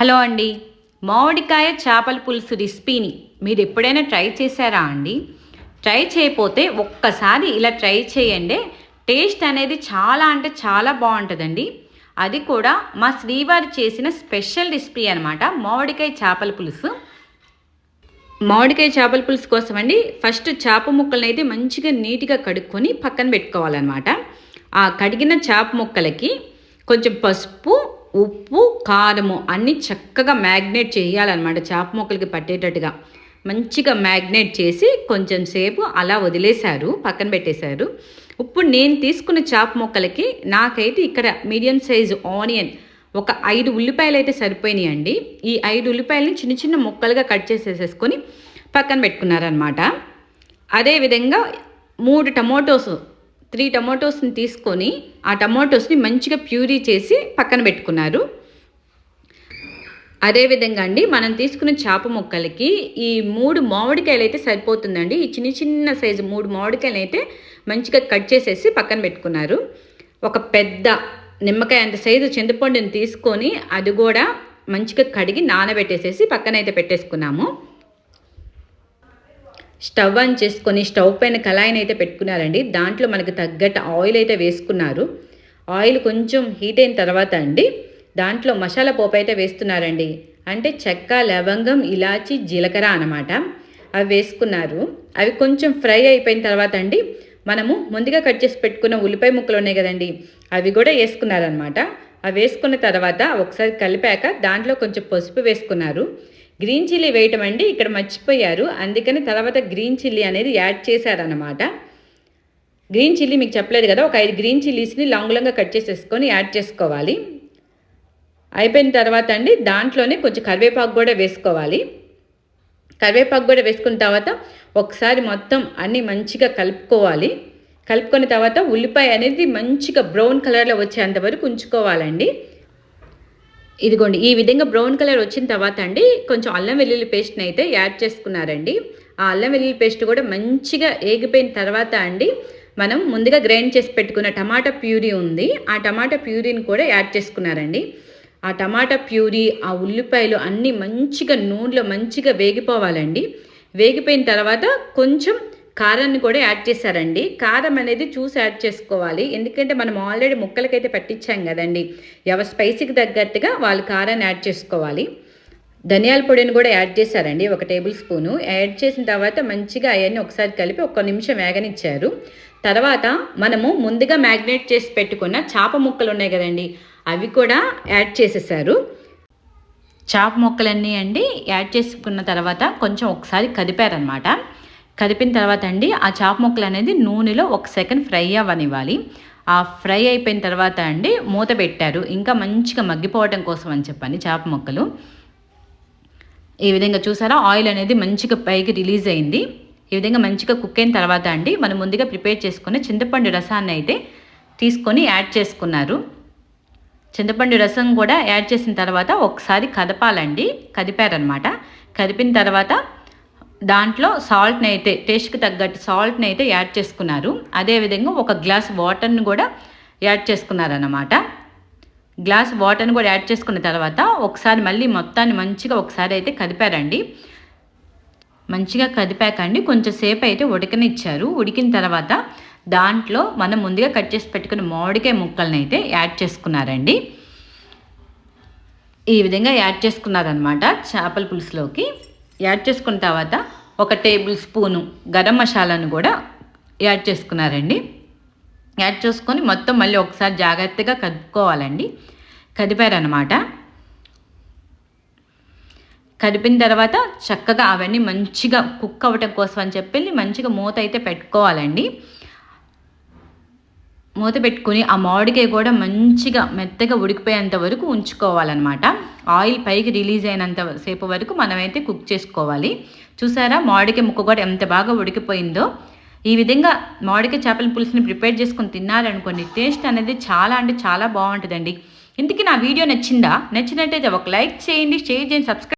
Hello అండి. మామిడికాయ చేపల పులుసు రెసిపీని మీరు ఎప్పుడైనా ట్రై చేశారా అండి? ట్రై చేయకపోతే ఒక్కసారి ఇలా ట్రై చేయండి. టేస్ట్ అనేది చాలా అంటే చాలా బాగుంటుందండి. అది కూడా మా శ్రీవారు చేసిన స్పెషల్ రెసిపీ అనమాట మామిడికాయ చేపల పులుసు. మామిడికాయ చేపల పులుసు కోసం అండి ఫస్ట్ చేప ముక్కలను అయితే మంచిగా నీట్గా కడుక్కొని పక్కన పెట్టుకోవాలన్నమాట. ఆ కడిగిన చేప ముక్కలకి కొంచెం పసుపు ఉప్పు కారము అన్నీ చక్కగా మ్యాగ్నేట్ చేయాలన్నమాట. చేప మొక్కలకి పట్టేటట్టుగా. మంచిగా మ్యాగ్నేట్ చేసి కొంచెం సేపు అలా వదిలేశారు పక్కన పెట్టేశారు. ఇప్పుడు నేను తీసుకున్న చేప మొక్కలకి నాకైతే ఇక్కడ మీడియం సైజు ఆనియన్ ఒక ఐదు ఉల్లిపాయలు అయితే సరిపోయినాయండి. ఈ ఐదు ఉల్లిపాయలని చిన్న చిన్న ముక్కలుగా కట్ చేసేసేసుకొని పక్కన పెట్టుకున్నారనమాట అదేవిధంగా మూడు టమోటోస్ త్రీ టమాటోస్ని తీసుకొని ఆ టమాటోస్ని మంచిగా ప్యూరీ చేసి పక్కన పెట్టుకున్నారు. అదేవిధంగా అండి మనం తీసుకున్న చేప ముక్కలకి ఈ మూడు మామిడికాయలు అయితే సరిపోతుందండి. ఈ చిన్న చిన్న సైజు మూడు మామిడికాయలు అయితే మంచిగా కట్ చేసేసి పక్కన పెట్టుకున్నారు. ఒక పెద్ద నిమ్మకాయ అంత సైజు చింతపండుని తీసుకొని అది కూడా మంచిగా కడిగి నానబెట్టేసేసి పక్కన అయితే పెట్టేసుకున్నాము. స్టవ్ ఆన్ చేసుకొని స్టవ్ పైన కళాయిని అయితే పెట్టుకున్నారండి. దాంట్లో మనకు తగ్గట్టు ఆయిల్ అయితే వేసుకున్నారు. ఆయిల్ కొంచెం హీట్ అయిన తర్వాత అండి దాంట్లో మసాలా పోపు అయితే వేస్తున్నారండి. అంటే చెక్క లవంగం ఇలాచి జీలకర్ర అనమాట అవి వేసుకున్నారు. అవి కొంచెం ఫ్రై అయిపోయిన తర్వాత అండి మనము ముందుగా కట్ చేసి పెట్టుకున్న ఉల్లిపాయ ముక్కలు ఉన్నాయి కదండి అవి కూడా వేసుకున్నారనమాట అవి వేసుకున్న తర్వాత ఒకసారి కలిపాక దాంట్లో కొంచెం పసుపు వేసుకున్నారు. గ్రీన్ చిల్లీ వేయటం అండి ఇక్కడ మర్చిపోయారు. అందుకని తర్వాత గ్రీన్ చిల్లీ అనేది యాడ్ చేశారనమాట గ్రీన్ చిల్లీ మీకు చెప్పలేదు కదా ఒక ఐదు గ్రీన్ చిల్లీస్ని లాంగ్ లాంగ్గా కట్ చేసేసుకొని యాడ్ చేసుకోవాలి. అయిపోయిన తర్వాత అండి దాంట్లోనే కొంచెం కరివేపాకు కూడా వేసుకోవాలి. కరివేపాకు కూడా వేసుకున్న తర్వాత ఒకసారి మొత్తం అన్నీ మంచిగా కలుపుకోవాలి. కలుపుకున్న తర్వాత ఉల్లిపాయ అనేది మంచిగా బ్రౌన్ కలర్లో వచ్చేంత వరకు ఉంచుకోవాలండి. ఇదిగోండి ఈ విధంగా బ్రౌన్ కలర్ వచ్చిన తర్వాత అండి కొంచెం అల్లం వెల్లుల్లి పేస్ట్ని అయితే యాడ్ చేసుకున్నారండి. ఆ అల్లం వెల్లుల్లి పేస్ట్ కూడా మంచిగా ఏగిపోయిన తర్వాత అండి మనం ముందుగా గ్రైండ్ చేసి పెట్టుకున్న టమాటా ప్యూరీ ఉంది. ఆ టమాటా ప్యూరీని కూడా యాడ్ చేసుకున్నారండి. ఆ టమాటా ప్యూరీ ఆ ఉల్లిపాయలు అన్నీ మంచిగా నూనెలో మంచిగా వేగిపోవాలండి. వేగిపోయిన తర్వాత కొంచెం కారాన్ని కూడా యాడ్ చేశారండి. కారం అనేది చూసి యాడ్ చేసుకోవాలి. ఎందుకంటే మనం ఆల్రెడీ ముక్కలకైతే పట్టించాం కదండి. ఎవరి స్పైసీకి తగ్గట్టుగా వాళ్ళు కారాన్ని యాడ్ చేసుకోవాలి. ధనియాల పొడిని కూడా యాడ్ చేశారండి. ఒక టేబుల్ స్పూను. యాడ్ చేసిన తర్వాత మంచిగా అవన్నీ ఒకసారి కలిపి ఒక నిమిషం వేగనిచ్చారు. తర్వాత మనము ముందుగా మ్యాగ్నేట్ చేసి పెట్టుకున్న చేప ముక్కలు ఉన్నాయి కదండి. అవి కూడా యాడ్ చేసేసారు. చేప ముక్కలన్నీ అండి యాడ్ చేసుకున్న తర్వాత కొంచెం ఒకసారి కదిపారనమాట కదిపిన తర్వాత అండి ఆ చేప ముక్కలు అనేది నూనెలో ఒక సెకండ్ ఫ్రై అవ్వనివ్వాలి. ఆ ఫ్రై అయిపోయిన తర్వాత అండి మూత పెట్టారు. ఇంకా మంచిగా మగ్గిపోవటం కోసం అని చెప్పండి చేప ముక్కలు. ఈ విధంగా చూసారా ఆయిల్ అనేది మంచిగా పైకి రిలీజ్ అయింది. ఈ విధంగా మంచిగా కుక్ అయిన తర్వాత అండి మనం ముందుగా ప్రిపేర్ చేసుకుని చింతపండు రసాన్ని అయితే తీసుకొని యాడ్ చేసుకున్నారు. చింతపండు రసం కూడా యాడ్ చేసిన తర్వాత ఒకసారి కదపాలండి కదిపారనమాట. కదిపిన తర్వాత దాంట్లో సాల్ట్ని అయితే టేస్ట్కి తగ్గట్టు సాల్ట్ని అయితే యాడ్ చేసుకున్నారు. అదేవిధంగా ఒక గ్లాస్ వాటర్ని కూడా యాడ్ చేసుకున్నారన్నమాట. గ్లాస్ వాటర్ని కూడా యాడ్ చేసుకున్న తర్వాత ఒకసారి మళ్ళీ మొత్తాన్ని మంచిగా ఒకసారి అయితే కదిపారండి. మంచిగా కదిపాకండి. కొంచెం సేపు అయితే ఉడకనిచ్చారు. ఉడికిన తర్వాత దాంట్లో మనం ముందుగా కట్ చేసి పెట్టుకున్న మామిడికాయ ముక్కల్ని అయితే యాడ్ చేసుకున్నారండి. ఈ విధంగా యాడ్ చేసుకున్నారనమాట చేపల పులుసులోకి. యాడ్ చేసుకున్న తర్వాత ఒక టేబుల్ స్పూను గరం మసాలాను కూడా యాడ్ చేసుకున్నారండి. యాడ్ చేసుకొని మొత్తం మళ్ళీ ఒకసారి జాగ్రత్తగా కదుపుకోవాలండి. కదిపారనమాట కదిపిన తర్వాత చక్కగా అవన్నీ మంచిగా కుక్ అవ్వటం కోసం అని చెప్పి మంచిగా మూత అయితే పెట్టుకోవాలండి. మూత పెట్టుకుని ఆ మామిడికాయ కూడా మంచిగా మెత్తగా ఉడికిపోయేంత వరకు ఉంచుకోవాలన్నమాట. ఆయిల్ పైకి రిలీజ్ అయినంత సేపు వరకు మనమైతే కుక్ చేసుకోవాలి. చూసారా? మామిడికాయ ముక్క కూడా ఎంత బాగా ఉడికిపోయిందో. ఈ విధంగా మామిడికాయ చేపల పులుసుని ప్రిపేర్ చేసుకొని తిన్నారనుకోండి టేస్ట్ అనేది చాలా అంటే చాలా బాగుంటుందండి. ఇంతకీ నా వీడియో నచ్చిందా? నచ్చినట్టయితే ఒక లైక్ చేయండి షేర్ చేయండి సబ్స్క్రైబ్